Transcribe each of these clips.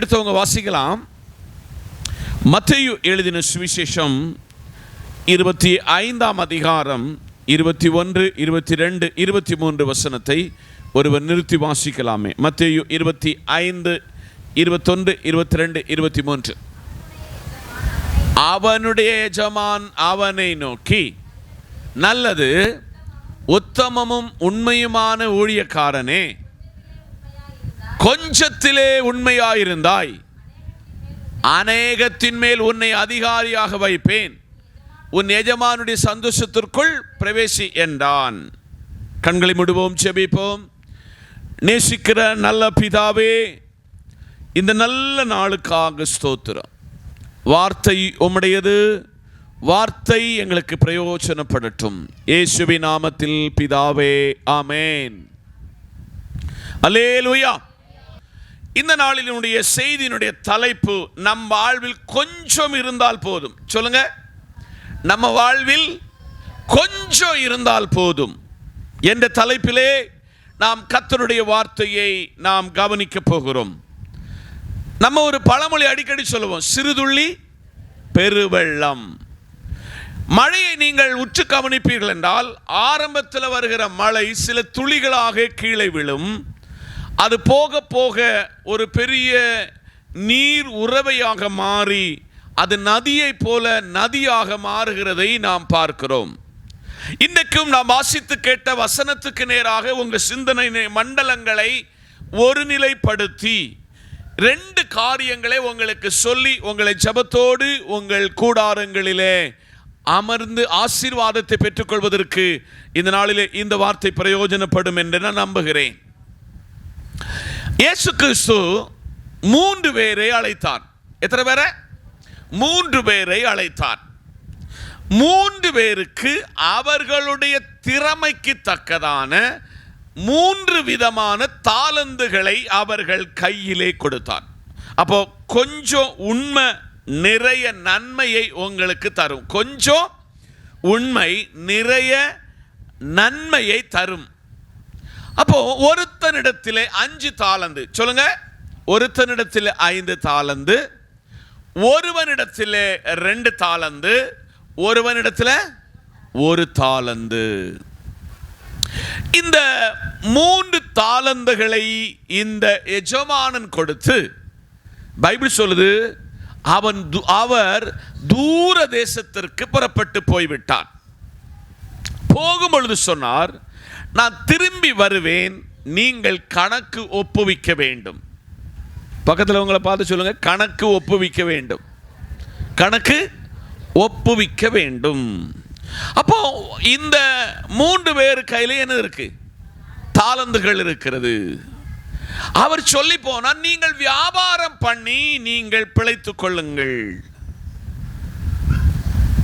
எடுத்தவங்க வாசிக்கலாம். மத்தையு எழுதின சுவிசேஷம் இருபத்தி ஐந்தாம் அதிகாரம் இருபத்தி ஒன்று இருபத்தி ரெண்டு இருபத்தி மூன்று வசனத்தை ஒருவர் நிறுத்தி வாசிக்கலாமே. மத்தையு இருபத்தி ஐந்து இருபத்தொன்று இருபத்தி ரெண்டு இருபத்தி மூன்று. அவனுடைய எஜமான் அவனை நோக்கி நல்லது உத்தமமும் உண்மையுமான ஊழியக்காரனே கொஞ்சத்திலே உண்மையாயிருந்தாய். அநேகத்தின் மேல் உன்னை அதிகாரியாக வைப்பேன். உன் எஜமானுடைய சந்தோஷத்திற்குள் பிரவேசி என்றான். கண்களை முடுவோம் செபிப்போம் நேசிக்கிற நல்ல பிதாவே இந்த நல்ல நாளுக்காக ஸ்தோத்திரம். வார்த்தை உம்முடையது வார்த்தை எங்களுக்கு பிரயோஜனப்படட்டும். இயேசுவி நாமத்தில் பிதாவே ஆமேன். அலேலுயா இந்த நாளினுடைய செய்தியினுடைய தலைப்பு நம் வாழ்வில் கொஞ்சம் இருந்தால் போதும். சொல்லுங்க. நம்ம வாழ்வில் கொஞ்சம் இருந்தால் போதும் என்ற தலைப்பிலே நாம் கத்தருடைய வார்த்தையை நாம் கவனிக்க போகிறோம். நம்ம ஒரு பழமொழி அடிக்கடி சொல்லுவோம் சிறுதுள்ளி பெருவெள்ளம். மழையை நீங்கள் உற்று கவனிப்பீர்கள் என்றால் ஆரம்பத்தில் வருகிற மழை சில துளிகளாக கீழே விழும். அது போக போக ஒரு பெரிய நீர் உறவையாக மாறி அது நதியைப் போல நதியாக மாறுகிறதை நாம் பார்க்கிறோம். இன்றைக்கும் நாம் வாசித்து கேட்ட வசனத்துக்கு நேராக உங்கள் சிந்தனை மண்டலங்களை ஒருநிலைப்படுத்தி ரெண்டு காரியங்களை உங்களுக்கு சொல்லி உங்களை ஜபத்தோடு உங்கள் கூடாரங்களிலே அமர்ந்து ஆசீர்வாதத்தை பெற்றுக்கொள்வதற்கு இந்த நாளிலே இந்த வார்த்தை பிரயோஜனப்படும் என்று நான் நம்புகிறேன். இயேசு கிறிஸ்து மூன்று பேரை அழைத்தார் எத்தனை பேரை? மூன்று பேரை அழைத்தார் மூன்று பேருக்கு அவர்களுடைய திறமைக்கு தக்கதான மூன்று விதமான தாளந்துகளை அவர்கள் கையிலே கொடுத்தார் அப்போ கொஞ்சம் உண்மை நிறைய நன்மையை உங்களுக்கு தரும். கொஞ்சம் உண்மை நிறைய நன்மையை தரும். அப்போ ஒருத்தனிடத்திலே அஞ்சு தாளந்து. சொல்லுங்க. ஒருத்தனிடத்தில் ஐந்து தாளந்து. ஒருவனிடத்திலே ரெண்டு தாளந்து. ஒருவனிடத்தில் ஒரு தாளந்து. இந்த மூன்று தாளந்துகளை இந்த எஜமானன் கொடுத்து பைபிள் சொல்லுது அவன் அவர் தூர தேசத்திற்கு புறப்பட்டு போய்விட்டான். போகும் பொழுது சொன்னார் நான் திரும்பி வருவேன் நீங்கள் கணக்கு ஒப்புவிக்க வேண்டும். பக்கத்தில் உங்களை பார்த்து சொல்லுங்க கணக்கு ஒப்புவிக்க வேண்டும். கணக்கு ஒப்புவிக்க வேண்டும். அப்போ இந்த மூன்று பேர் கையில் என்ன இருக்கு? தாளந்துகள் இருக்கிறது. அவர் சொல்லி போனால் நீங்கள் வியாபாரம் பண்ணி நீங்கள் பிழைத்து கொள்ளுங்கள்.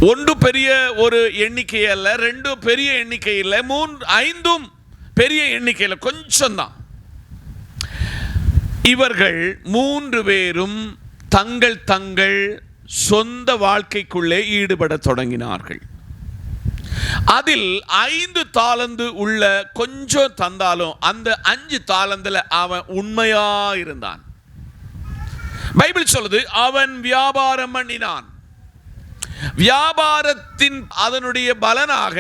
ஒன்று பெரிய ஒரு எண்ணிக்கை அல்ல ரெண்டு பெரிய எண்ணிக்கை இல்லை மூன்று ஐந்தும் பெரிய எண்ணிக்கையில் கொஞ்சம்தான். இவர்கள் மூன்று பேரும் தங்கள் தங்கள் சொந்த வாழ்க்கைக்குள்ளே ஈடுபட தொடங்கினார்கள். அதில் ஐந்து தாளந்து உள்ள கொஞ்சம் தந்தாலும் அந்த அஞ்சு தாளந்தில் அவன் உண்மையா இருந்தான். பைபிள் சொல்லுது அவன் வியாபாரம் பண்ணினான். வியாபாரத்தின் அதனுடைய பலனாக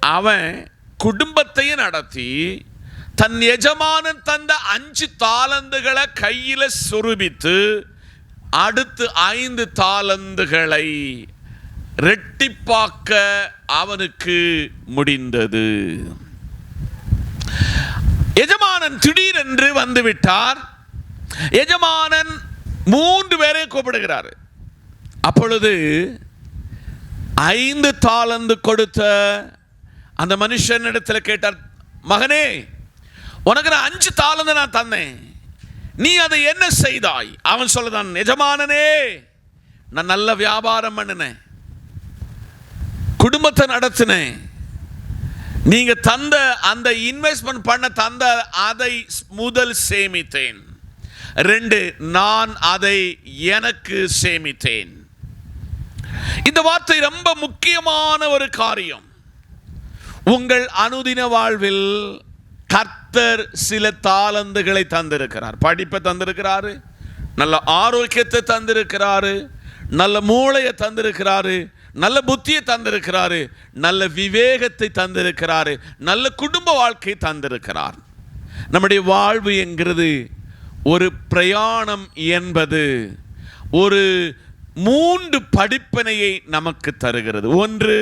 அவன் குடும்பத்தையும் நடத்தி தன் எஜமானன் தந்த அஞ்சு தாளந்துகளை கையில் சுருபித்து அடுத்து ஐந்து தாளந்துகளை ரெட்டிப்பாக்க அவனுக்கு முடிந்தது. எஜமானன் திடீரென்று வந்துவிட்டார் எஜமானன் மூன்று பேரை கூப்பிடுகிறார். அப்பொழுது ஐந்து தாளந்து கொடுத்த அந்த மனுஷனிடத்தில் கேட்டார் மகனே உனக்கு நான் அஞ்சு தாளந்து நான் தந்தேன். நீ அதை என்ன செய்தாய்? அவன் சொல்லுதான் நிஜமானனே நான் நல்ல வியாபாரம் பண்ணினேன். குடும்பத்தை நடத்தினேன். நீங்க தந்த அந்த இன்வெஸ்ட்மெண்ட் பண்ண தந்த அதை முதல் சேமித்தேன். ரெண்டு நான் அதை எனக்கு சேமித்தேன். இந்த வார்த்தை ரொம்ப முக்கியமான ஒரு காரியம். உங்கள் அனுதின வாழ்வில் கர்த்தர் கத்தர் சில தாளந்துகளை தந்திருக்கிறார். படிப்பை தந்திருக்கிறாரு நல்ல ஆரோக்கியத்தை தந்திருக்கிறாரு நல்ல மூளையை தந்திருக்கிறாரு நல்ல புத்தியை தந்திருக்கிறாரு நல்ல விவேகத்தை தந்திருக்கிறாரு நல்ல குடும்ப வாழ்க்கை தந்திருக்கிறார். நம்முடைய வாழ்வு என்கிறது ஒரு பிரயாணம் என்பது ஒரு மூன்று படிப்பினையை நமக்கு தருகிறது. ஒன்று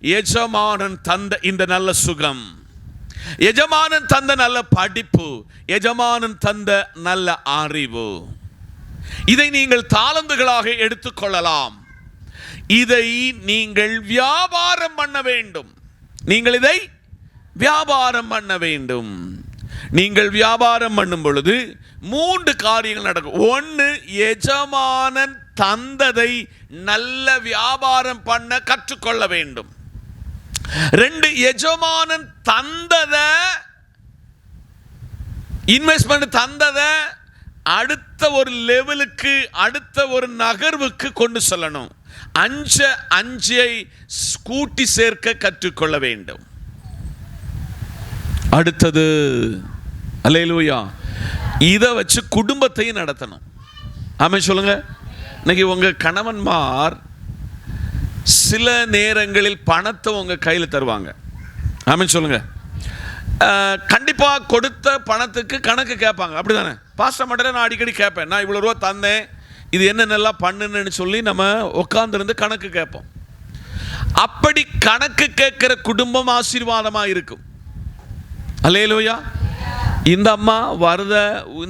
எஜமானன் தந்த இந்த நல்ல சுகம். எஜமானன் தந்த நல்ல படிப்பு. எஜமானன் தந்த நல்ல அறிவு. இதை நீங்கள் தாளந்துகளாக எடுத்துக்கொள்ளலாம் இதை நீங்கள் வியாபாரம் பண்ண வேண்டும். நீங்கள் இதை வியாபாரம் பண்ண வேண்டும். நீங்கள் வியாபாரம் பண்ணும் பொழுது மூன்று காரியங்கள் நடக்கும். ஒன்று எஜமானன் தந்ததை நல்ல வியாபாரம் பண்ண கற்றுக்கொள்ள வேண்டும். ரெண்டு எஜமானன் தந்ததை இன்வெஸ்ட்மெண்ட் தந்ததை அடுத்த ஒரு லெவலுக்கு அடுத்த ஒரு நகர்வுக்கு கொண்டு செல்லணும். அஞ்ச அஞ்சை கூட்டி சேர்க்க கற்றுக்கொள்ள வேண்டும். அடுத்தது அல்லேலூயா இதை வச்சு குடும்பத்தையும் நடத்தணும். ஆமாம் சொல்லுங்கள் இன்னைக்கு உங்கள் கணவன்மார் சில நேரங்களில் பணத்தை உங்கள் கையில் தருவாங்க. ஆமின்னு சொல்லுங்கள் கண்டிப்பாக கொடுத்த பணத்துக்கு கணக்கு கேட்பாங்க. அப்படி தானே பாஸ்டர் மட்டும் நான் அடிக்கடி கேட்பேன். நான் இவ்வளோ ரூபா தந்தேன். இது என்னென்னலாம் பண்ணுன்னு சொல்லி நம்ம உட்காந்துருந்து கணக்கு கேட்போம். அப்படி கணக்கு கேட்குற குடும்பம் ஆசீர்வாதமாக இருக்கும். அல்லேலூயா. இந்த அம்மா வருத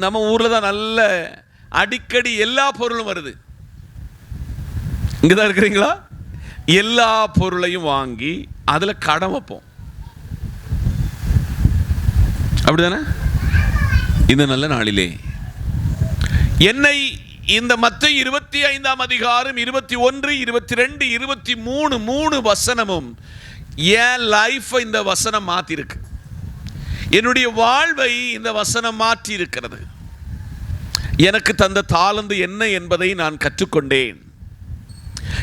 நம்ம ஊரில் தான் நல்ல அடிக்கடி எல்லா பொருளும் வருது. இங்கே தான் இருக்கிறீங்களா? எல்லா பொருளையும் வாங்கி அதில் கடன் வைப்போம். அப்படிதானே? இந்த நல்ல நாளிலே. என்னை இந்த மத்த இருபத்தி ஐந்தாம் அதிகாரம் இருபத்தி ஒன்று இருபத்தி ரெண்டு இருபத்தி மூணு மூணு வசனமும் என் லைஃப்பை இந்த வசனம் மாற்றிருக்கு என்னுடைய வாழ்வை இந்த வசனம் மாற்றி இருக்கிறது எனக்கு தந்த தாளந்து என்ன என்பதை நான் கற்றுக்கொண்டேன்.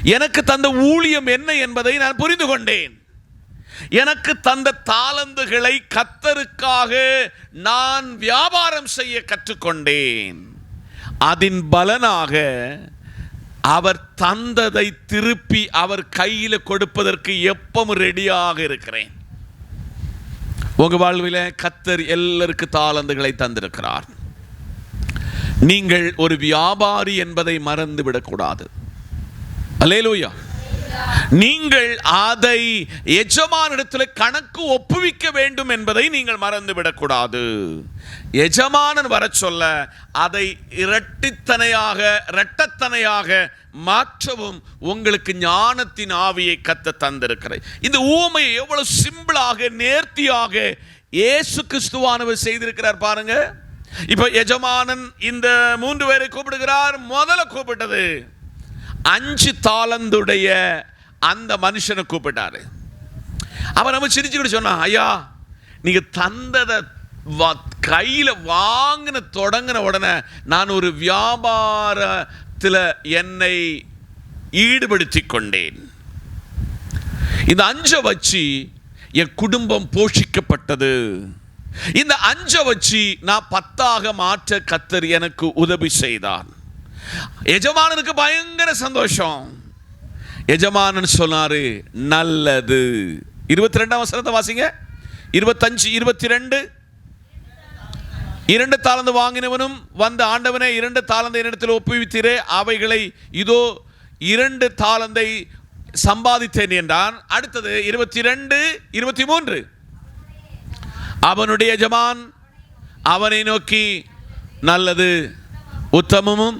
எனக்கு தந்த ஊழியம் என்ன என்பதை நான் புரிந்து கொண்டேன் எனக்கு தந்த தாளந்துகளை கத்தருக்காக நான் வியாபாரம் செய்ய கற்றுக்கொண்டேன். அதன் பலனாக அவர் தந்ததை திருப்பி அவர் கையில் கொடுப்பதற்கு எப்பவும் ரெடியாக இருக்கிறேன். உங்கள் வாழ்வில் கத்தர் எல்லாருக்கு தாளந்துகளை தந்திருக்கிறார். நீங்கள் ஒரு வியாபாரி என்பதை மறந்து அலேலூயா நீங்கள் அதை எஜமானிடத்தில் கணக்கு ஒப்புவிக்க வேண்டும் என்பதை நீங்கள் மறந்து விடக்கூடாது எஜமானன் வர சொல்ல அதை இரட்டித்தனையாக இரட்டத்தனையாக மாற்றவும் உங்களுக்கு ஞானத்தின் ஆவியை கத்த தந்திருக்கிறேன். இந்த ஊமையை எவ்வளவு சிம்பிளாக நேர்த்தியாக இயேசு கிறிஸ்துவானவர் செய்திருக்கிறார் பாருங்க. இப்ப எஜமானன் இந்த மூன்று பேரை கூப்பிடுகிறார் முதல்ல கூப்பிட்டது. அஞ்சு தாளந்துடைய அந்த மனுஷனை கூப்பிட்டாரு. அவன் நம்ம சிரிச்சுக்கிட்டு சொன்னான் ஐயா நீங்கள் தந்ததை வ- கையில் வாங்கின தொடங்கின உடனே நான் ஒரு வியாபாரத்தில் என்னை ஈடுபடுத்தி கொண்டேன். இந்த அஞ்ச வச்சு என் குடும்பம் போஷிக்கப்பட்டது. இந்த அஞ்ச வச்சு நான் பத்தாக மாற்ற கத்தர் எனக்கு உதவி செய்தான் எஜமானனுக்கு பயங்கர சந்தோஷம். எஜமானன் சொன்னாரு நல்லது. இருபத்தி ரெண்டாம் வசனத்தை வாசிங்க. இருபத்தஞ்சு இருபத்தி ரெண்டு இரண்டு தாளந்து வாங்கினவனும் வந்த ஆண்டவனே இரண்டு தாளந்தை என்னிடத்தில் ஒப்புவித்தீரே அவைகளை இதோ இரண்டு தாளந்தை சம்பாதித்தேன் என்றான். அடுத்தது இருபத்தி ரெண்டு இருபத்தி மூன்று அவனுடைய எஜமான் அவனை நோக்கி நல்லது உத்தமமும்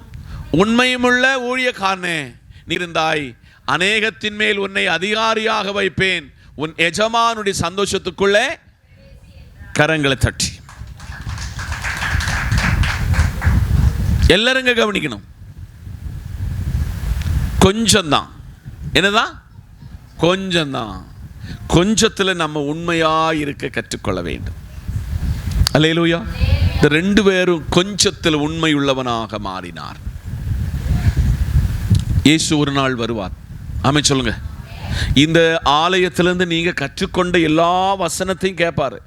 உண்மையுமுள்ள ஊழியக்காரனே நீ இருந்தாய் அநேகத்தின் மேல் உன்னை அதிகாரியாக வைப்பேன். உன் எஜமானுடைய சந்தோஷத்துக்குள்ளே கரங்களை தட்டி. எல்லாருங்க கவனிக்கணும். கொஞ்சம்தான். என்னதான்? கொஞ்சம்தான். கொஞ்சத்தில் நம்ம உண்மையாக இருக்க கற்றுக்கொள்ள வேண்டும். அல்லையிலூயா இந்த ரெண்டு பேரும் கொஞ்சத்தில் உண்மையுள்ளவனாக மாறினார் இயேசு ஒரு நாள் வருவார். ஆமே சொல்லுங்க. இந்த ஆலயத்திலிருந்து நீங்கள் கற்றுக்கொண்ட எல்லா வசனத்தையும் கேட்பாரு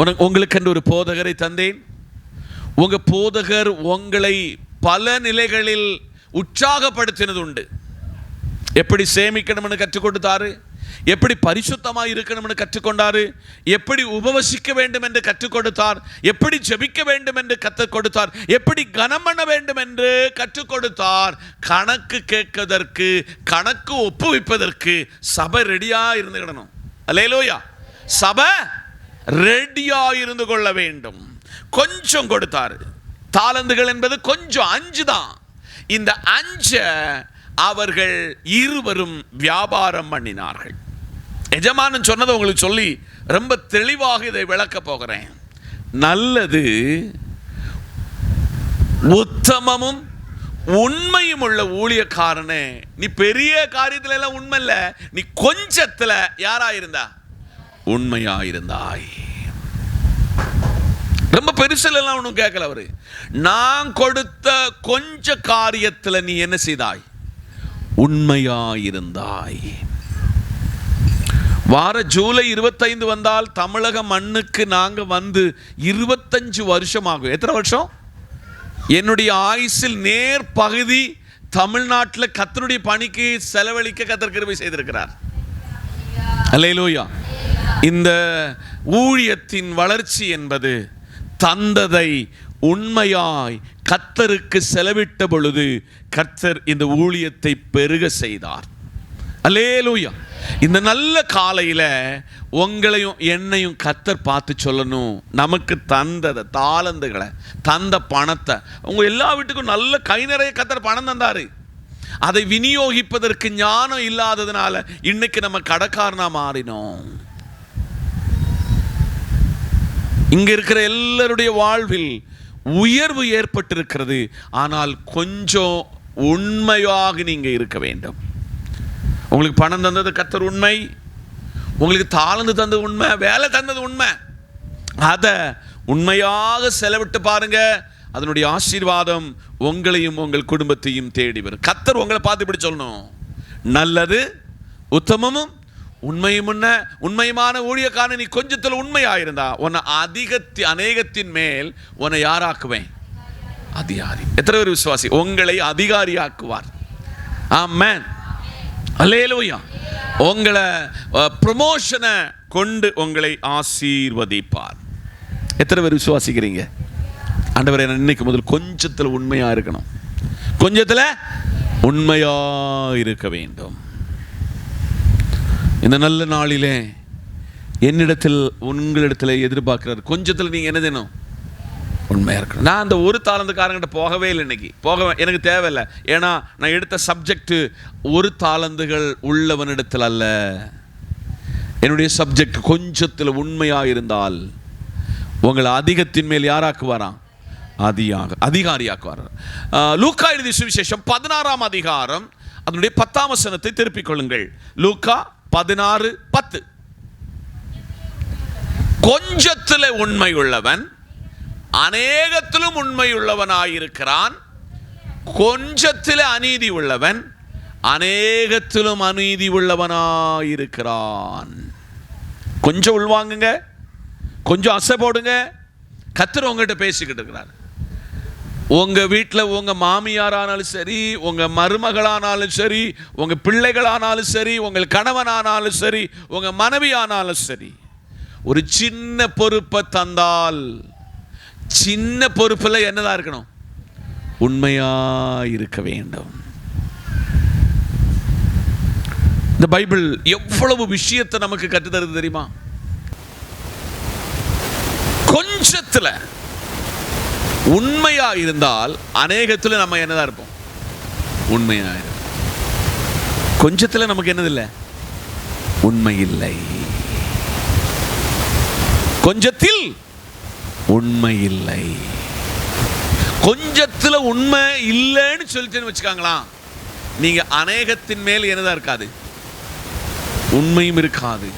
உனக்கு உங்களுக்கென்று ஒரு போதகரை தந்தேன். உங்கள் போதகர் உங்களை பல நிலைகளில் உற்சாகப்படுத்தினது உண்டு. எப்படி சேமிக்கணும்னு கற்றுக் கொடுத்தாரு எப்படி பரிசுத்தமாக இருக்கணும்னு கற்றுக்கொண்டாரு? எப்படி உபவசிக்க வேண்டும் என்று கற்றுக் கொடுத்தார் எப்படி ஜெபிக்க வேண்டும் என்று கற்றுக் கொடுத்தார் எப்படி கனம் பண்ண வேண்டும் என்று கற்றுக் கொடுத்தார் கணக்கு கேட்கதற்கு கணக்கு ஒப்புவிப்பதற்கு சபை ரெடியா இருந்துக்கிடணும் அல்லையிலோயா சபை ரெடியா இருந்து கொள்ள வேண்டும். கொஞ்சம் கொடுத்தாரு. தாளந்துகள் என்பது கொஞ்சம் அஞ்சு தான். இந்த அஞ்ச அவர்கள் இருவரும் வியாபாரம் பண்ணினார்கள். எஜமானன் சொன்னதை உங்களுக்கு சொல்லி ரொம்ப தெளிவாக இதை விளக்க போகிறேன். நல்லது உத்தமமும் உண்மையும் உள்ள ஊழியக்காரனே. நீ பெரிய காரியத்துல எல்லாம் உண்மை இல்லை நீ கொஞ்சத்துல யாரா இருந்தா உண்மையா இருந்தாய் ரொம்ப பெருசுல எல்லாம் ஒன்றும் கேட்கல அவரு. நான் கொடுத்த கொஞ்ச காரியத்தில் நீ என்ன செய்தாய்? உண்மையாயிருந்தாய். வார ஜூலை இருபத்தைந்து வந்தால் தமிழக மண்ணுக்கு நாங்கள் வந்து இருபத்தஞ்சு வருஷம் ஆகும் எத்தனை வருஷம்? என்னுடைய ஆயுசில் நேர் பகுதி தமிழ்நாட்டில் கத்தருடைய பணிக்கு செலவழிக்க கத்தர் கிருபை செய்திருக்கிறார். அல்லேலூயா. இந்த ஊழியத்தின் வளர்ச்சி என்பது தந்ததை உண்மையாய் கத்தருக்கு செலவிட்ட பொழுது கர்த்தர் இந்த ஊழியத்தை பெருக செய்தார். அல்லேலூயா இந்த நல்ல காலையில் உங்களையும் என்னையும் கத்தர் பார்த்து சொல்லணும். நமக்கு தந்ததை தாளந்துகளை தந்த பணத்தை. உங்கள் எல்லா வீட்டுக்கும் நல்ல கை நிறைய கத்தர் பணம் தந்தாரு. அதை விநியோகிப்பதற்கு ஞானம் இல்லாததுனால இன்னைக்கு நம்ம கடைக்காரனாக மாறினோம். இங்கே இருக்கிற எல்லாருடைய வாழ்வில் உயர்வு ஏற்பட்டிருக்கிறது. ஆனால் கொஞ்சம் உண்மையாக நீங்கள் இருக்க வேண்டும். உங்களுக்கு பணம் தந்தது கத்தர் உண்மை. உங்களுக்கு தாழ்ந்து தந்தது உண்மை வேலை தந்தது உண்மை. அதை உண்மையாக செலவிட்டு பாருங்க. அதனுடைய ஆசீர்வாதம் உங்களையும் உங்கள் குடும்பத்தையும் தேடி வரும். கத்தர் உங்களை பார்த்து இப்படி சொல்லணும். நல்லது உத்தமமும் உண்மையும் உன்ன உண்மையுமான ஊழியக்கான நீ கொஞ்சத்தில் உண்மையாயிருந்தா உன்னை அதிகத்தி அநேகத்தின் மேல் உன்னை யாராக்குவேன்? அதிகாரி. எத்தனை பேர் விசுவாசி? உங்களை அதிகாரியாக்குவார். ஆமேன். அல்லேலூயா உங்களை ப்ரொமோஷனை கொண்டு உங்களை ஆசீர்வதிப்பார். எத்தனை பேர் விசுவாசிக்கிறீங்க? ஆண்டவரை இன்னைக்கு முதல் கொஞ்சத்தில் உண்மையா இருக்கணும். கொஞ்சத்தில் உண்மையா இருக்க வேண்டும். இந்த நல்ல நாளிலே என்னிடத்தில் உங்களிடத்தில் எதிர்பார்க்கிறார். கொஞ்சத்தில் நீங்கள் என்ன தினம் உண்மையாக இருக்கணும். நான் அந்த ஒரு தாளந்துக்காரங்கிட்ட போகவே இல்லை இன்னைக்கு. போக எனக்கு தேவையில்லை. ஏன்னா நான் எடுத்த சப்ஜெக்ட்டு ஒரு தாளந்துகள் உள்ளவனிடத்தில் அல்ல. என்னுடைய சப்ஜெக்ட் கொஞ்சத்தில் உண்மையாக இருந்தால் உங்களை அதிகத்தின் மேல் யாராக்குவாராம் அதிகாக அதிகாரியாக்குவார்? லூக்கா எழுதிய சுவிசேஷம் பதினாறாம் அதிகாரம் அதனுடைய பத்தாம் வசனத்தை திருப்பிக் கொள்ளுங்கள். லூக்கா பதினாறு பத்து. கொஞ்சத்தில் உண்மை உள்ளவன் அநேகத்திலும் உண்மையுள்ளவனாயிருக்கிறான். கொஞ்சத்தில் அநீதி உள்ளவன் அநேகத்திலும் அநீதி உள்ளவனாயிருக்கிறான். கொஞ்சம் உள்வாங்குங்க கொஞ்சம் அசை போடுங்க. கத்தர் உங்ககிட்ட பேசிக்கிட்டு இருக்கிறார். உங்கள் வீட்டில் உங்கள் மாமியாரானாலும் சரி உங்கள் மருமகளானாலும் சரி உங்கள் பிள்ளைகளானாலும் சரி உங்கள் கணவனானாலும் சரி உங்கள் மனைவியானாலும் சரி ஒரு சின்ன பொறுப்பை தந்தால் சின்ன பொறுப்பில் என்னதான் இருக்கணும்? உண்மையா இருக்க வேண்டும். இந்த பைபிள் எவ்வளவு விஷயத்தை நமக்கு கற்றுத்தருது தெரியுமா? கொஞ்சத்துல உண்மையா இருந்தால் அநேகத்துல நம்ம என்னதான் இருப்போம்? உண்மையா இருப்போம். கொஞ்சத்துல நமக்கு என்னதில்லை? உண்மை இல்லை. கொஞ்சத்தில் உண்மை இல்லை கொஞ்சத்தில் உண்மை இல்லைன்னு சொல்லிட்டேன்னு வச்சுக்காங்களா நீங்க அநேகத்தின் மேல் என்னதான் இருக்காது. உண்மையும் இருக்காது.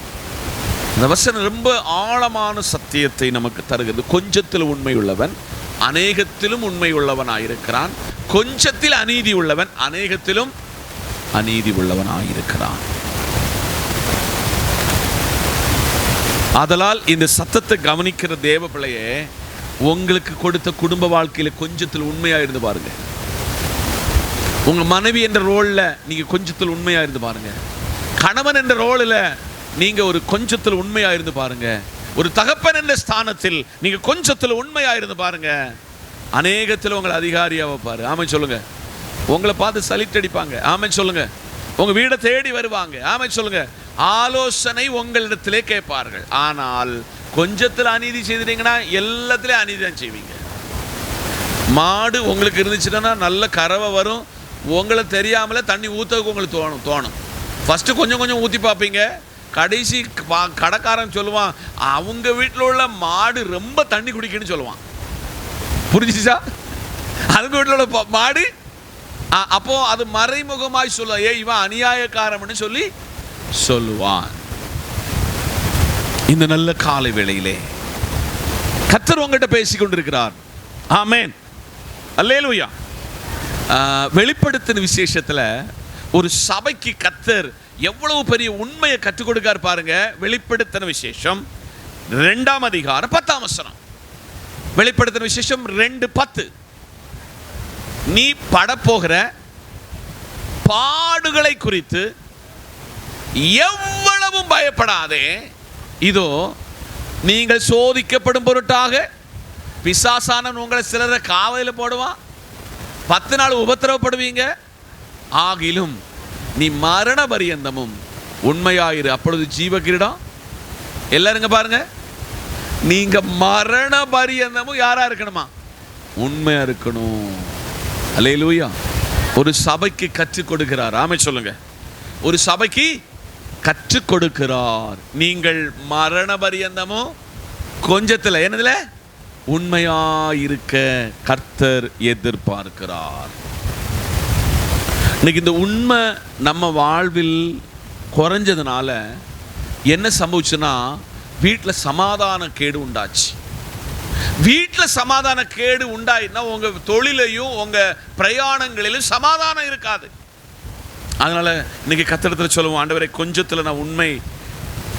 இந்த வசனம் ரொம்ப ஆழமான சத்தியத்தை நமக்கு தருகிறது. கொஞ்சத்தில் உண்மை உள்ளவன் அநேகத்திலும் உண்மை உள்ளவனாயிருக்கிறான். கொஞ்சத்தில் அநீதி உள்ளவன் அநேகத்திலும் அநீதி உள்ளவனாயிருக்கிறான். அதனால் இந்த சத்தத்தை கவனிக்கிற தேவ பிள்ளையே உங்களுக்கு கொடுத்த குடும்ப வாழ்க்கையில் கொஞ்சத்தில் உண்மையாக இருந்து பாருங்க. உங்கள் மனைவி என்ற ரோலில் நீங்கள் கொஞ்சத்தில் உண்மையாக இருந்து பாருங்க. கணவன் என்ற ரோலில் நீங்கள் ஒரு கொஞ்சத்தில் உண்மையாக இருந்து பாருங்க. ஒரு தகப்பன் என்ற ஸ்தானத்தில் நீங்கள் கொஞ்சத்தில் உண்மையாக இருந்து பாருங்க. அநேகத்தில் உங்களை அதிகாரியாக வைப்பார். ஆமை சொல்லுங்க. உங்களை பார்த்து சலிட் அடிப்பாங்க ஆமை சொல்லுங்க. உங்கள் வீடை தேடி வருவாங்க. ஆமை சொல்லுங்க. ஆலோசனை உங்களிடத்திலே கேட்பார்கள். ஆனால் கொஞ்சத்தில் அநீதி செய்துட்டீங்கன்னா எல்லாத்துலயும் அநீதி தான் செய்வீங்க. மாடு உங்களுக்கு இருந்துச்சுன்னா நல்ல கறவை வரும். உங்களை தெரியாமலே தண்ணி ஊற்றக்கு உங்களுக்கு தோணும் தோணும். ஃபஸ்ட்டு கொஞ்சம் கொஞ்சம் ஊற்றி பார்ப்பீங்க. கடைசி கடைக்காரன் சொல்லுவான் அவங்க வீட்டில் உள்ள மாடு ரொம்ப தண்ணி குடிக்குன்னு சொல்லுவான். புரிஞ்சிச்சா? அவங்க வீட்டில் உள்ள மாடு அப்போது அப்போ அது மறைமுகமாய் சொல்ல ஏ இவன் அநியாயக்காரம்னு சொல்லி சொல்லுவான். இந்த நல்ல காலை வேளையிலே கத்தர் உங்ககிட்ட பேசிக் கொண்டிருக்கிறார் ஆமென். அல்லேலூயா. வெளிப்படுத்தின விசேஷத்துல ஒரு சபைக்கு கத்தர் எவ்வளவு பெரிய உண்மையை கற்றுக் கொடுக்கார் பாருங்க. வெளிப்படுத்தின விசேஷம் ரெண்டாம் அதிகாரம் பத்தாம் வசனம். வெளிப்படுத்தின விசேஷம் ரெண்டு பத்து. நீ படப்போகிற பாடுகளை குறித்து எவ்வளவும் பயப்படாதே. இதோ நீங்கள் சோதிக்கப்படும் பொருட்டாக பிசாசானவன் உங்களை சிலரை காவலில் போடுவான். பத்து நாள் உபத்திரவப்படுவீங்க. ஆகிலும் நீ மரண பரியந்தமும் உண்மையாயிரு. அப்பொழுது ஜீவகிரீடம். எல்லாருங்க பாருங்க. நீங்க மரண பரியந்தமும் யாரா இருக்கணுமா? உண்மையா இருக்கணும். அல்லேலூயா. ஒரு சபைக்கு கற்றுக் கொடுக்கிறார். ஆமை சொல்லுங்க. ஒரு சபைக்கு கற்றுக் கொடுக்கிறார் நீங்கள் மரண பரியந்தமும் கொஞ்சத்தில் என்னதுல? உண்மையாயிருக்க கர்த்தர் எதிர்பார்க்கிறார். இன்னைக்கு இந்த உண்மை நம்ம வாழ்வில் குறைஞ்சதுனால என்ன சம்பவிச்சுன்னா வீட்டில் சமாதான கேடு உண்டாச்சு. வீட்டில் சமாதான கேடு உண்டாயின்னா உங்கள் தொழிலையும் உங்கள் பிரயாணங்களிலும் சமாதானம் இருக்காது. அதனால் இன்றைக்கி கத்திரத்தில் சொல்லுவோம் ஆண்டவரை கொஞ்சத்தில் நான் உண்மை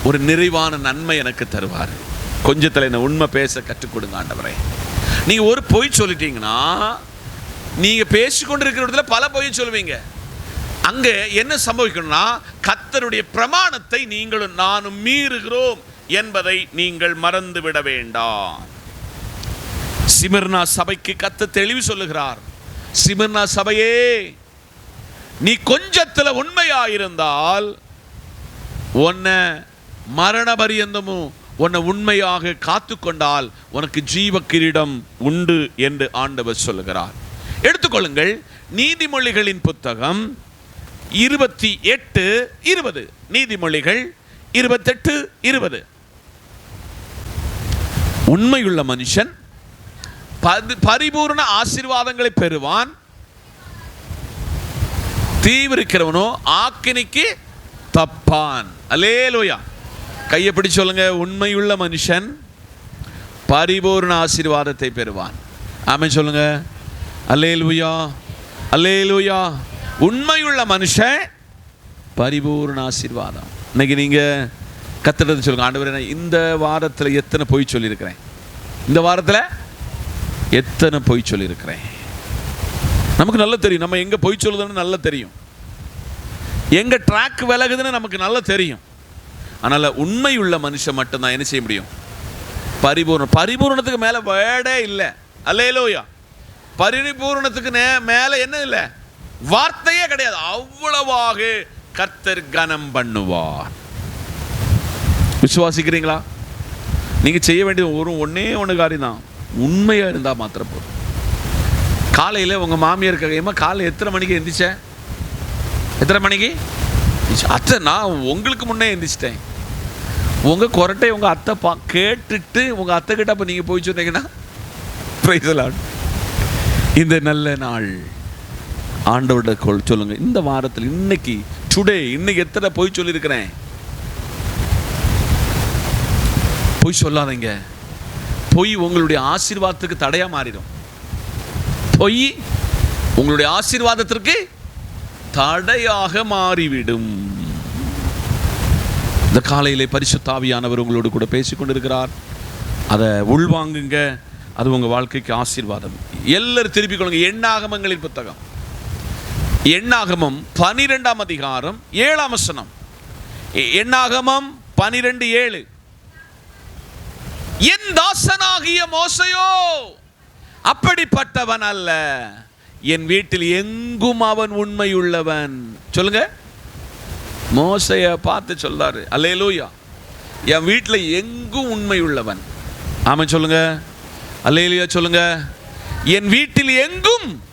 ஒரு நிறைவான நன்மை எனக்கு தருவார். கொஞ்சத்தில் என்னை உண்மை பேச கற்றுக் கொடுங்க நீங்கள் ஒரு பொய் சொல்லிட்டீங்கன்னா பேசிக்கொண்டு இருக்கிற இடத்துல பல பொய் சொல்லுவீங்க. அங்கே என்ன சம்பவிக்கணும்னா கத்தருடைய பிரமாணத்தை நீங்களும் நானும் மீறுகிறோம் என்பதை நீங்கள் மறந்து விட வேண்டாம். சிமிர்னா சபைக்கு கத்த தெளிவு சொல்லுகிறார். சிமிர்னா சபையே நீ கொஞ்சத்தில் உண்மையாயிருந்தால் உன்னை மரண பரியந்தமும் உன்னை உண்மையாக காத்து கொண்டால் உனக்கு ஜீவ கிரீடம் உண்டு என்று ஆண்டவர் சொல்லுகிறார். எடுத்துக்கொள்ளுங்கள் நீதிமொழிகளின் புத்தகம் இருபத்தி எட்டு இருபது. நீதிமொழிகள் இருபத்தெட்டு இருபது. உண்மையுள்ள மனுஷன் பரிபூர்ண ஆசீர்வாதங்களை பெறுவான் தீவிரிக்கிறவனோ ஆக்கினிக்கு தப்பான். அலேலோயா கையை பிடிச்சு சொல்லுங்க உண்மையுள்ள மனுஷன் பரிபூர்ண ஆசீர்வாதத்தை பெறுவான். ஆமென் சொல்லுங்க அலே அல்லேலுயா. உண்மையுள்ள மனுஷன் பரிபூர்ண ஆசீர்வாதம். இன்னைக்கு நீங்கள் கத்துறது சொல்லுங்க ஆண்டவரே இந்த வாரத்தில் எத்தனை பொய் சொல்லியிருக்கிறேன்? இந்த வாரத்தில் எத்தனை பொய் சொல்லியிருக்கிறேன்? நமக்கு நல்லா தெரியும். நம்ம எங்கே பொய் சொல்லுதுன்னு நல்லா தெரியும். எங்கே ட்ராக் விலகுதுன்னு நமக்கு நல்லா தெரியும். அதனால் உண்மை உள்ள மனுஷன் மட்டும்தான் என்ன செய்ய முடியும்? பரிபூர்ணம் பரிபூர்ணத்துக்கு மேலே வேடே இல்லை. அல்லையிலோயா பரிபூர்ணத்துக்கு நே மேலே என்ன இல்லை? வார்த்தையே கிடையாது. அவ்வளவாக கர்த்தர் கனம் பண்ணுவார். விசுவாசிக்கிறீங்களா? நீங்கள் செய்ய வேண்டியது ஒரு ஒன்றே ஒன்று காரியம் தான். உண்மையாக இருந்தால் மாத்திரம் போதும். காலையில் உங்கள் மாமியார் கையமாக காலை எத்தனை மணிக்கு எந்திரிச்சேன் எத்தனை மணிக்கு? அத்தை நான் உங்களுக்கு முன்னே எந்திரிச்சிட்டேன். உங்கள் குரட்டை உங்கள் அத்தை பா கேட்டுட்டு உங்கள் அத்தை கிட்ட அப்போ நீங்கள் போய் சொன்னீங்கன்னா praise இந்த நல்ல நாள் ஆண்டவர்கிட்ட கொள் சொல்லுங்கள் இந்த வாரத்தில் இன்னைக்கு டுடே இன்னைக்கு எத்தனை போய் சொல்லியிருக்கிறேன்? பொய் சொல்லாதீங்க. பொய் உங்களுடைய ஆசீர்வாதத்துக்கு தடையாக மாறிடும். பொய் உங்களுடைய ஆசீர்வாதத்திற்கு தடையாக மாறிவிடும். இந்த காலையிலே பரிசுத்தாவியானவர் உங்களோடு கூட பேசிக்கொண்டிருக்கிறார் அதை உள்வாங்குங்க. அது உங்கள் வாழ்க்கைக்கு ஆசீர்வாதம். எல்லாரும் திருப்பிக் கொள்ளுங்க. எண்ணாகமங்களின் புத்தகம். எண்ணாகமம் பனிரெண்டாம் அதிகாரம் ஏழாம் வசனம். எ- எண்ணாகமம் பனிரெண்டு ஏழு. என் தாசனாகிய மோசையோ! அப்படிப்பட்டவன் அல்ல. என் வீட்டில் எங்கும் அவன் உண்மையுள்ளவன். சொல்லுங்க. மோசைய பார்த்து சொல்றாரு. அல்லேலூயா. என் வீட்டில் எங்கும் உண்மை உள்ளவன் ஆமாம் சொல்லுங்க. அல்லேலூயா சொல்லுங்க. என் வீட்டில் எங்கும்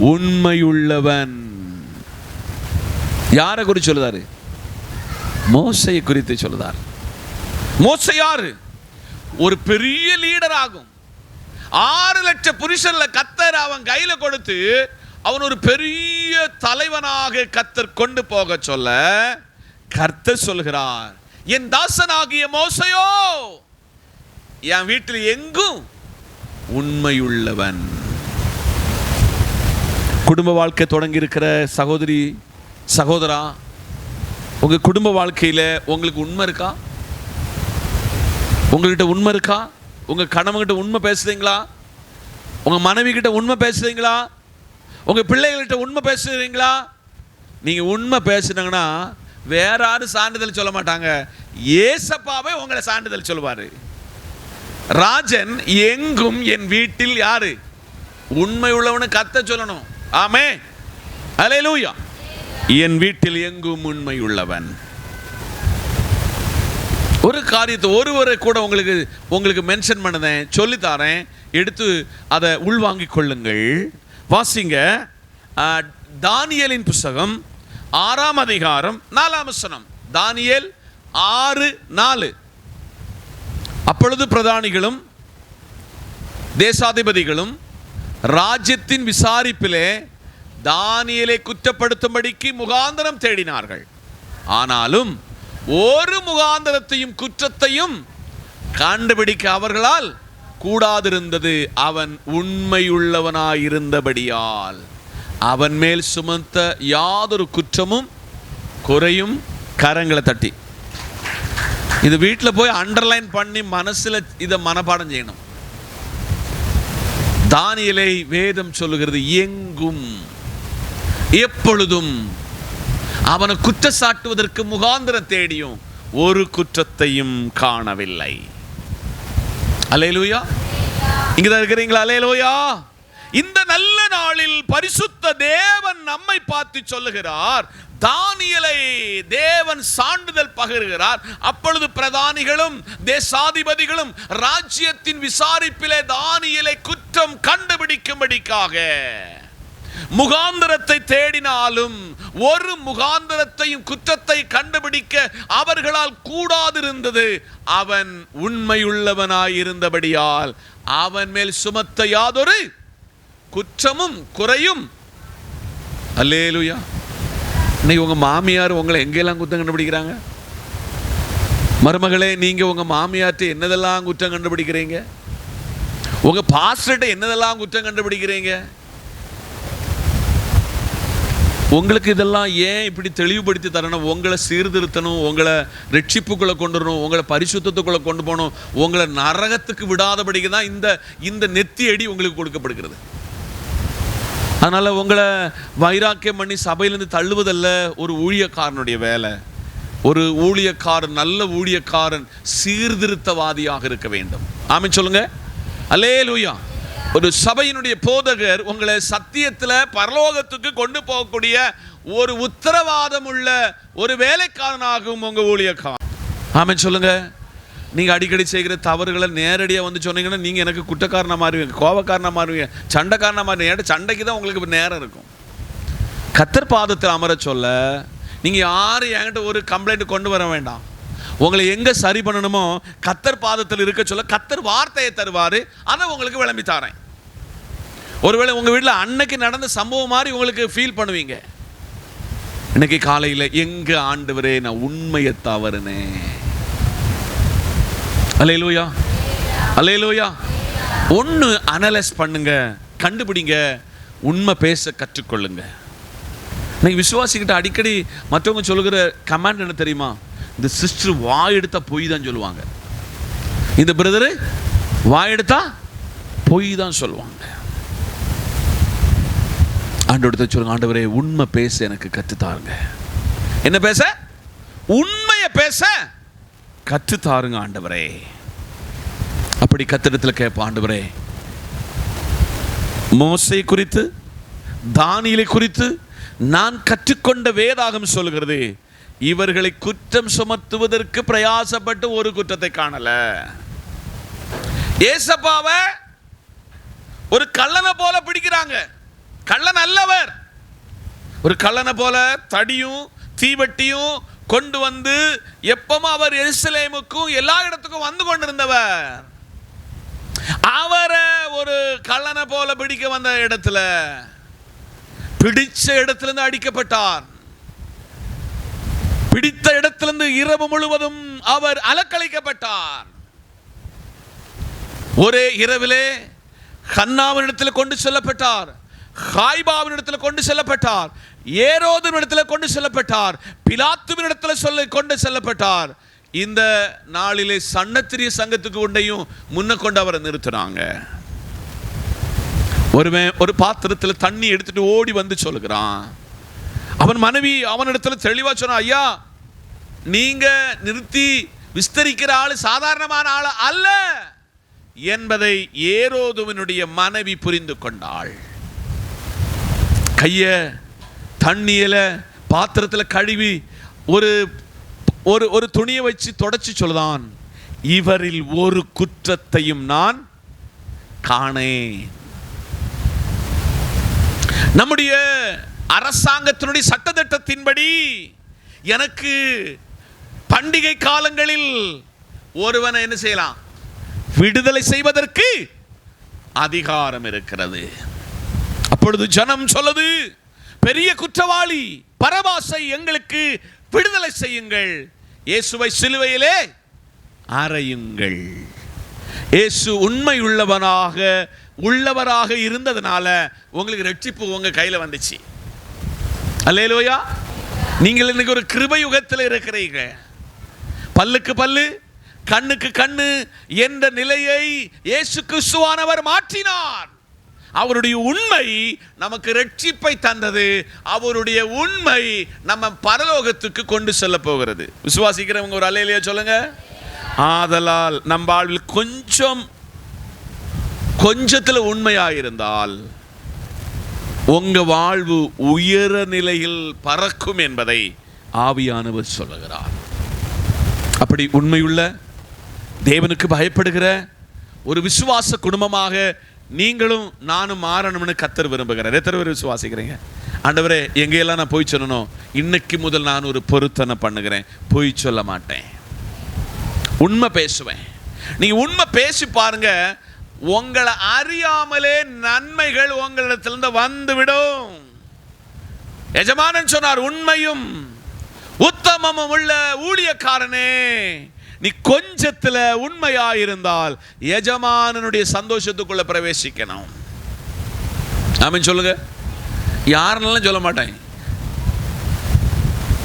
உண்மையுள்ளவன். யாரை குறித்து சொல்லுதாரு? மோசையை குறித்து சொல்லுதார். மோசை யாரு? ஒரு பெரிய லீடர் ஆகும். ஆறு லட்சம் புருஷன்ல கத்தர் அவன் கையில கொடுத்து அவன் ஒரு பெரிய தலைவனாக கத்தர் கொண்டு போக சொல்ல கர்த்தர் சொல்கிறார் என் தாசனாகிய மோசையோ என் வீட்டில் எங்கும் உண்மையுள்ளவன். குடும்ப வாழ்க்கை தொடங்கி இருக்கிற சகோதரி சகோதரா உங்கள் குடும்ப வாழ்க்கையில் உங்களுக்கு உண்மை இருக்கா? உங்கள்கிட்ட உண்மை இருக்கா? உங்கள் கணவன்கிட்ட உண்மை பேசுறீங்களா? உங்கள் மனைவி கிட்ட உண்மை பேசுறீங்களா? உங்கள் பிள்ளைகள்கிட்ட உண்மை பேசுறீங்களா? நீங்கள் உண்மை பேசுனீங்கன்னா வேற யாரும் சான்றிதழ் சொல்ல மாட்டாங்க. ஏசப்பாவே உங்களை சான்றிதழ் சொல்லுவார். ராஜன் எங்கும் என் வீட்டில் யாரு? உண்மை உள்ளவனு கத்த சொல்லணும். ஆமே அலையலூயா என் வீட்டில் எங்கும் உண்மை உள்ளவன். ஒரு காரியத்தை ஒருவரை கூட உங்களுக்கு உங்களுக்கு மென்ஷன் பண்ணதேன் சொல்லித்தாரேன் எடுத்து அதை உள்வாங்கிக் கொள்ளுங்கள். வாசிங்க. தானியலின் புஸ்தகம் ஆறாம் அதிகாரம் நாலாம் வசனம். தானியல் ஆறு நாலு. அப்பொழுது பிரதானிகளும் தேசாதிபதிகளும் ராஜ்யத்தின் விசாரிப்பிலே தானியலை குற்றப்படுத்தும்படிக்கு முகாந்தரம் தேடினார்கள். ஆனாலும் ஒரு முகாந்தரத்தையும் குற்றத்தையும் கண்டுபிடிக்க அவர்களால் கூடாதிருந்தது. அவன் உண்மையுள்ளவனாயிருந்தபடியால். அவன் மேல் சுமத்த யாதொரு குற்றமும் குறையும் கரங்களை தட்டி. இது வீட்டில் போய் அண்டர்லைன் பண்ணி மனசில் இதை மனப்பாடம் செய்யணும். தானியலை வேதம் சொல்லுகிறது எங்கும் எப்பொழுதும் அவனை குற்றச்சாட்டுவதற்கு முகாந்திரம் தேடியும் ஒரு குற்றத்தையும் காணவில்லை. அலேலூயா இங்கதான் இருக்கிறீங்களா? அலையலோயா இந்த நல்ல நாளில் பரிசுத்த தேவன் நம்மை பார்த்து சொல்லுகிறார் தானியலை தேவன் சான்றிதழ் பகிர்கிறார். அப்பொழுது பிரதானிகளும் தேசாதிபதிகளும் ராஜ்யத்தின் விசாரிப்பிலே தானியலை குற்றம் கண்டுபிடிக்கும்படிக்காக. முகாந்திரத்தை தேடினாலும் ஒரு முகாந்திரத்தையும் குற்றத்தை கண்டுபிடிக்க அவர்களால் கூடாதிருந்தது. அவன் உண்மையுள்ளவனாயிருந்தபடியால் அவன் மேல் சுமத்த யாதொரு குற்றமும் குறையும். அல்லேலுயா. இன்னைக்கு உங்க மாமியார் உங்களை எங்கெல்லாம் குற்றம் கண்டுபிடிக்கிறாங்க? மருமகளே நீங்க உங்க மாமியார்ட்ட என்னதெல்லாம் குற்றம் கண்டுபிடிக்கிறீங்க? உங்க பாஸ்டர்கிட்ட என்னதெல்லாம் குற்றம் கண்டுபிடிக்கிறீங்க? உங்களுக்கு இதெல்லாம் ஏன் இப்படி தெளிவுபடுத்தி தரணும்? உங்களை சீர்திருத்தணும் உங்களை ரட்சிப்புக்குள்ளே கொண்டு வரணும் உங்களை பரிசுத்தத்துக்குள்ளே கொண்டு போகணும் உங்களை நரகத்துக்கு விடாதபடிக்கு தான் இந்த இந்த நெத்தி அடி உங்களுக்கு கொடுக்கப்படுகிறது. அதனால் உங்களை வைராக்கியம் பண்ணி சபையிலேருந்து தள்ளுவதல்ல ஒரு ஊழியக்காரனுடைய வேலை. ஒரு ஊழியக்காரன் நல்ல ஊழியக்காரன் சீர்திருத்தவாதியாக இருக்க வேண்டும். ஆமென் சொல்லுங்க. அல்லேலூயா. ஒரு சபையினுடைய போதகர் உங்களை சத்தியத்தில் பரலோகத்துக்கு கொண்டு போகக்கூடிய ஒரு உத்தரவாதம் உள்ள ஒரு வேலைக்காரனாகும் உங்கள் ஊழியக்காரன். ஆமாம் சொல்லுங்க. நீங்கள் அடிக்கடி செய்கிற தவறுகளை நேரடியாக வந்து சொன்னீங்கன்னா நீங்கள் எனக்கு குற்றக்காரனாக மாறுவீங்க கோபக்காரனாக மாறுவீங்க சண்டைக்காரனாக மாறுவீங்க. சண்டைக்கு தான் உங்களுக்கு இப்போ நேரம் இருக்கும். கத்தர் பாதத்தில் அமர சொல்ல நீங்கள் யாரும் என்கிட்ட ஒரு கம்ப்ளைண்ட் கொண்டு வர வேண்டாம். உங்களை எங்கே சரி பண்ணணுமோ கத்தர் பாதத்தில் இருக்க சொல்ல கத்தர் வார்த்தையை தருவார் அதை உங்களுக்கு விளம்பி தாரேன். ஒருவேளை உங்க வீட்டில் அன்னைக்கு நடந்த சம்பவம் மாதிரி உங்களுக்கு ஃபீல் பண்ணுவீங்க. இன்னைக்கு காலையில் எங்க ஆண்டவரே நான் உண்மையை தவறுனே அலையலூயா அலையலூயா ஒன்று அனலைஸ் பண்ணுங்க கண்டுபிடிங்க உண்மை பேச கற்றுக்கொள்ளுங்க. இன்னைக்கு விசுவாசிக்கிட்ட அடிக்கடி மற்றவங்க சொல்லுகிற கமாண்ட் என்ன தெரியுமா? இந்த சிஸ்டர் வாய் எடுத்தா பொய் தான் சொல்லுவாங்க. இந்த பிரதரு வாய் எடுத்தா பொய் தான் சொல்லுவாங்க. ஆண்டவர்கிட்ட சொல்லுங்க ஆண்டவரே உண்மை பேச எனக்கு கற்றுத்தாருங்க என்ன பேச? உண்மையை பேச கற்றுத்தாருங்க ஆண்டவரே. அப்படி கத்திடத்தில் கேட்ப ஆண்டவரே. மோசை குறித்து தானியலை குறித்து நான் கற்றுக்கொண்ட வேதாகம் சொல்கிறது இவர்களை குற்றம் சுமத்துவதற்கு பிரயாசப்பட்டு ஒரு குற்றத்தை காணல. ஏசப்பாவை ஒரு கல்லனை போல பிடிக்கிறாங்க. கள்ளன் அல்லவர் ஒரு கள்ளனை போல தடியும் தீவட்டியும் கொண்டு வந்து எப்பவும் அவர் எருசலேமுக்கும் எல்லா இடத்துக்கும் வந்து கொண்டிருந்தவர். அவரை ஒரு கள்ளனை போல பிடிக்க வந்த இடத்துல பிடிச்ச இடத்துல இருந்து அடிக்கப்பட்டார். பிடித்த இடத்திலிருந்து இரவு முழுவதும் அவர் அலக்கழிக்கப்பட்டார். ஒரே இரவிலே ஹன்னாவின் இடத்துல கொண்டு செல்லப்பட்டார். ஹாய்பாவின் இடத்துல கொண்டு செல்லப்பட்டார் ஏரோதின் இடத்துல கொண்டு செல்லப்பட்டார் பிலாத்துவின் இடத்துல சொல்ல கொண்டு செல்லப்பட்டார். இந்த நாளிலே சன்னத்திரிய சங்கத்துக்கு உண்டையும் முன்ன கொண்டு அவரை நிறுத்துறாங்க ஒருவன் ஒரு பாத்திரத்தில் தண்ணி எடுத்துட்டு ஓடி வந்து சொல்லுகிறான். அவன் மனைவி அவனிடத்துல தெளிவா சொன்னான் ஐயா நீங்க நிறுத்தி விஸ்தரிக்கிற ஆள் சாதாரணமான ஆள் அல்ல என்பதை ஏரோதுவனுடைய மனைவி புரிந்து கொண்டாள். கையை தண்ணியில் பாத்திரத்தில் கழுவி ஒரு ஒரு ஒரு துணியை வச்சு தொடச்சி சொல்லுதான் இவரில் ஒரு குற்றத்தையும் நான் காணேன். நம்முடைய அரசாங்கத்தினுடைய சட்டத்திட்டத்தின்படி எனக்கு பண்டிகை காலங்களில் ஒருவனை என்ன செய்யலாம்? விடுதலை செய்வதற்கு அதிகாரம் இருக்கிறது. அப்பொழுது ஜனம் சொல்லுது பெரிய குற்றவாளி பரபாசை எங்களுக்கு விடுதலை செய்யுங்கள். இயேசுவை சிலுவையிலே அறையுங்கள். இயேசு உண்மை உள்ளவனாக உள்ளவராக இருந்ததுனால உங்களுக்கு ரட்சிப்பு உங்க கையில வந்துச்சு. அல்லையிலோயா நீங்கள் இன்னைக்கு ஒரு கிருபயுகத்தில் இருக்கிறீங்க. பல்லுக்கு பல்லு கண்ணுக்கு கண்ணு என்ற நிலையை இயேசு கிறிஸ்துவானவர் மாற்றினார். அவருடைய உண்மை நமக்கு ரட்சிப்பை தந்தது. அவருடைய உண்மை நம்ம பரலோகத்துக்கு கொண்டு செல்ல போகிறது. விசுவாசிக்கிறவங்க ஒரு அலையிலேயே சொல்லுங்க? ஆதலால் நம் வாழ்வில் கொஞ்சம் கொஞ்சத்துல உண்மையாயிருந்தால் உங்க வாழ்வு உயர நிலையில் பறக்கும் என்பதை ஆவியானவர் சொல்லுகிறார். அப்படி உண்மையுள்ள தேவனுக்கு பயப்படுகிற ஒரு விசுவாச குடும்பமாக நீங்களும் நானும் மாறணும்னு கத்தர் விரும்புகிறார். எத்தனை பேர் விசுவாசிக்கிறீங்க? ஆண்டவரே எங்கேயெல்லாம் நான் போய் சொல்லணும்? இன்னைக்கு முதல் நான் ஒரு பொருத்தனை பண்ணுகிறேன். பொய் சொல்ல மாட்டேன். உண்மை பேசுவேன். நீங்கள் உண்மை பேசி பாருங்க. உங்களை அறியாமலே நன்மைகள் உங்களிடத்திலிருந்து வந்துவிடும். எஜமானன் சொன்னார் உண்மையும் உத்தமமும் உள்ள ஊழியக்காரனே. நீ கொஞ்சத்துல உண்மையாயிருந்தால் எஜமானனுடைய சந்தோஷத்துக்குள்ளே பிரவேசிக்கணும். ஆமென் சொல்லுங்க. யாருன்னாலும் சொல்ல மாட்டேன்.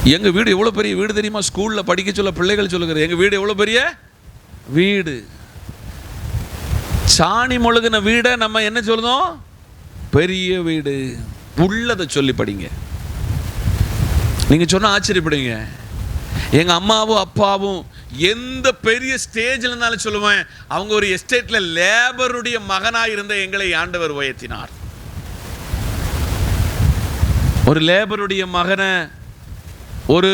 எங்கள் வீடு எவ்வளோ பெரிய வீடு தெரியுமா? ஸ்கூலில் படிக்க சொல்ல பிள்ளைகள் சொல்லுகிறது. எங்கள் வீடு எவ்வளோ பெரிய? வீடு. சாணி மொழுகின வீடை நம்ம என்ன சொல்லுதோம்? பெரிய வீடு. உள்ளதை சொல்லி படிங்க. நீங்கள் சொன்னால் ஆச்சரியப்படுங்க எங்கள் அம்மாவும் அப்பாவும் எந்த பெரிய ஸ்டேஜில் இருந்தாலும் சொல்லுவேன் அவங்க ஒரு எஸ்டேட்டில் லேபருடைய மகனாக இருந்த எங்களை ஆண்டவர் உயர்த்தினார். ஒரு லேபருடைய மகனை ஒரு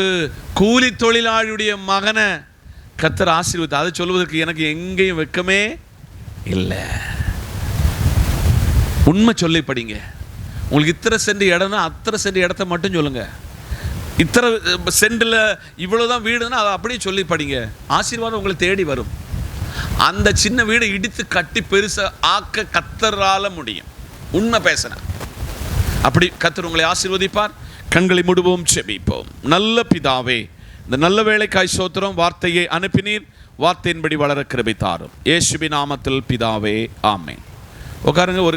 கூலி தொழிலாளியுடைய மகனை கத்தர் ஆசீர்வத்தை அதை சொல்வதற்கு எனக்கு எங்கேயும் வெக்கமே இல்லை. உண்மை சொல்லி படிங்க. உங்களுக்கு இத்தனை சென்ட் இடம்னா அத்தனை சென்ட் இடத்த மட்டும் சொல்லுங்கள் இத்தனை சென்டில் இவ்வளோதான் வீடுன்னா அதை அப்படியே சொல்லி படிங்க. ஆசீர்வாதம் உங்களை தேடி வரும். அந்த சின்ன வீடை இடித்து கட்டி பெருசாக ஆக்க கத்தரால முடியும். உண்மை பேசின அப்படி கத்தர் உங்களை ஆசீர்வதிப்பார். கண்களை முடுவோம் செபிப்போம். நல்ல பிதாவே இந்த நல்ல வேலைக்காய் சோத்திரம் வார்த்தையை அனுப்பினீர். வார்த்தையின்படி வளர கிருபை தாரும் ஏசுபி நாமத்தில் பிதாவே ஆமை உட்காருங்க ஒரு